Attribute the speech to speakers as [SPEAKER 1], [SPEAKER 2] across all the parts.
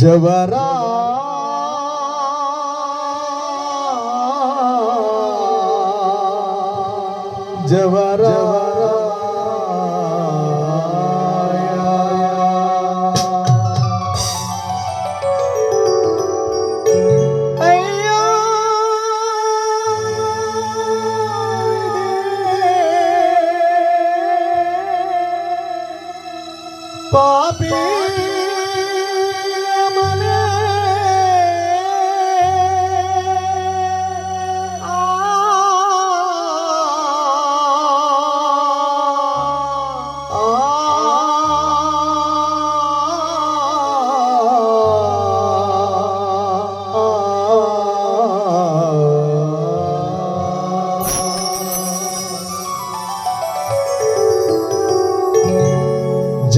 [SPEAKER 1] ಜವರ ಜವರ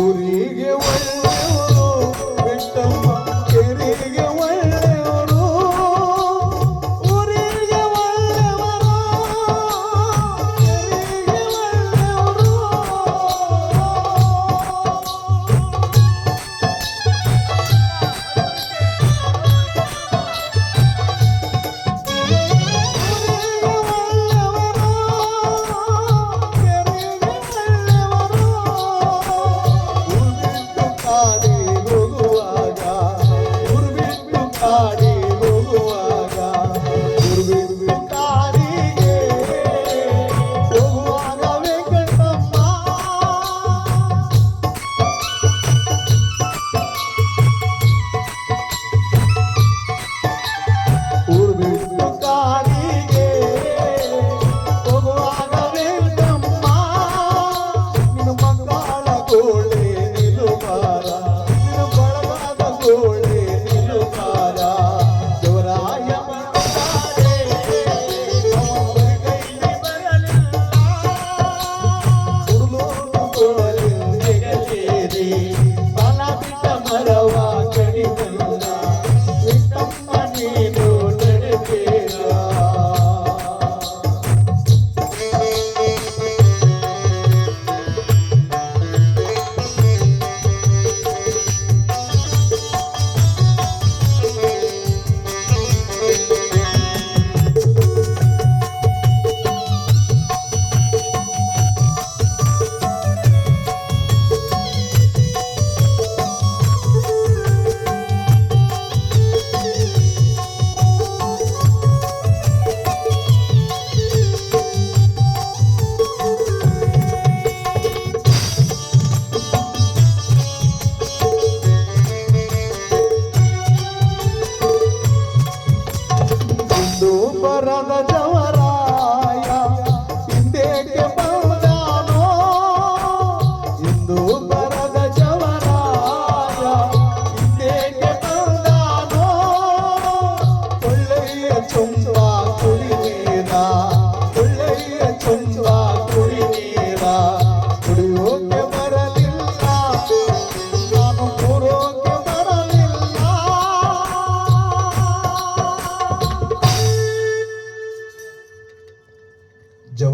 [SPEAKER 1] ಊರಿಗೆ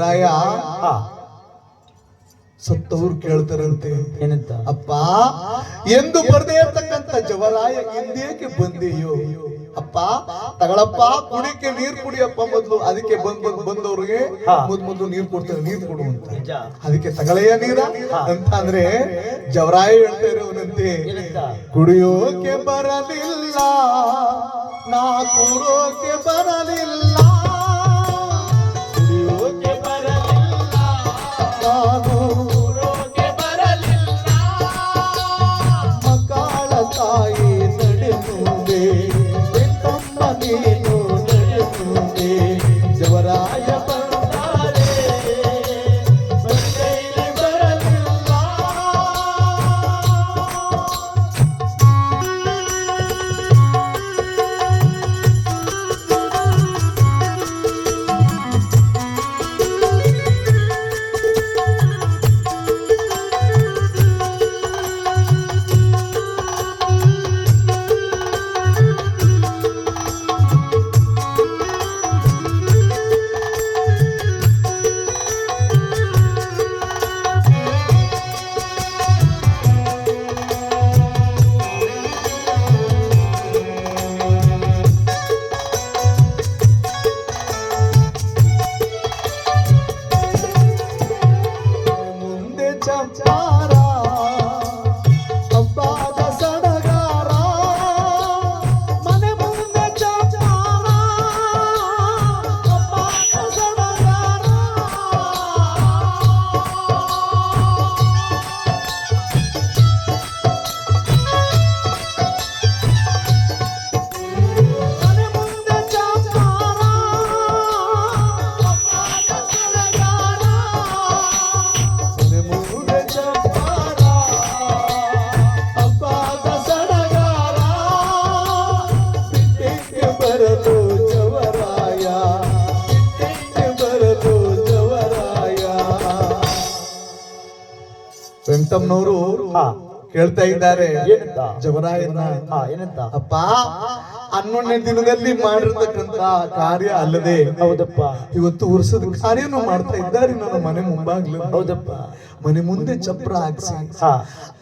[SPEAKER 1] ಜವರಾಯ ಸತ್ತವ್ರು ಕೇಳ್ತಾರಂತೆ.
[SPEAKER 2] ಏನಂತ?
[SPEAKER 1] ಅಪ್ಪ ಎಂದು ಬರದೇ ಇರ್ತಕ್ಕಂತ ಜವರಾಯ ಹಿಂದೇಕೆ ಬಂದೆಯೋ? ಅಪ್ಪ ತಗಳಪ್ಪ ಕುಡಿಕೆ ನೀರ್ ಕುಡಿಯಪ್ಪ ಮೊದ್ಲು. ಅದಕ್ಕೆ ಬಂದ್ ಬಂದ್ ಬಂದವ್ರಿಗೆ. ಮೊದ್ ಮೊದ್ಲು ನೀರ್ ಕೊಡ್ತಾರೆ ನೀರ್ ಕೊಡು ಅಂತ. ಅದಕ್ಕೆ ತಗಳೆಯ ನೀರ? ಅಂತ ಅಂದ್ರೆ ಜವರಾಯ ಹೇಳ್ತಾ ಇರೋನಂತೆ. ಕುಡಿಯೋಕೆ ಬರಲಿಲ್ಲ ನಾ ಕೂರೋಕೆ ಬರಲಿಲ್ಲ.
[SPEAKER 2] ಹಾ.
[SPEAKER 1] ಕೇಳ್ತಾ ಇದ್ದಾರೆ
[SPEAKER 2] ಏನಂತ?
[SPEAKER 1] ಜವರಾಯನ
[SPEAKER 2] ಹಾ ಏನಂತ?
[SPEAKER 1] ಅಪ್ಪ ಹನ್ನೊಂದನೇ ದಿನದಲ್ಲಿ ಮಾಡಿರ್ತಕ್ಕಂತ ಕಾರ್ಯ ಅಲ್ಲದೆ
[SPEAKER 2] ಹೌದಪ್ಪ.
[SPEAKER 1] ಇವತ್ತು ವರ್ಷದ ಕಾರ್ಯನು ಮಾಡ್ತಾ ಇದ್ದಾರೆ ನನ್ನ ಮನೆ ಮುಂಬಾಗ್ಲು
[SPEAKER 2] ಹೌದಪ್ಪ.
[SPEAKER 1] ಮನೆ ಮುಂದೆ ಚಪ್ರ ಹಾಕ್ಸಿ.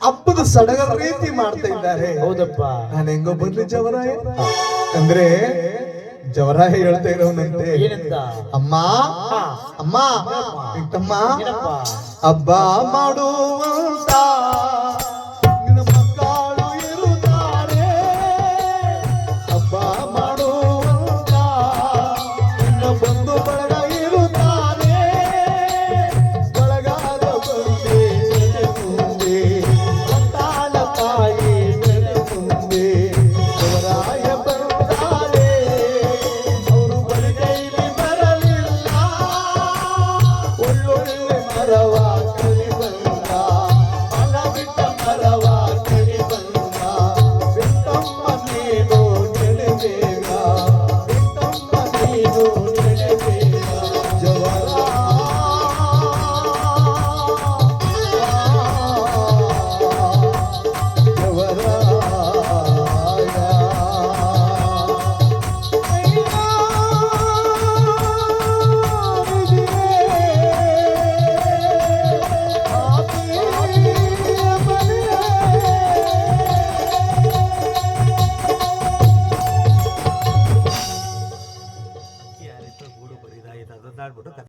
[SPEAKER 1] ಹಬ್ಬದ ಸಡಗರ ರೀತಿ ಮಾಡ್ತಾ ಇದ್ದಾರೆ.
[SPEAKER 2] ಹೌದಪ್ಪ.
[SPEAKER 1] ನಾನು ಹೆಂಗೋ ಬರ್ಲಿ ಜವರಾಯ ಅಂದ್ರೆ ಜವರಾಯ ಹೇಳ್ತಾ ಇರೋನಂತೆ. ಅಮ್ಮ ಅಮ್ಮ ತಮ್ಮ ಹಬ್ಬ ಮಾಡುವಂತ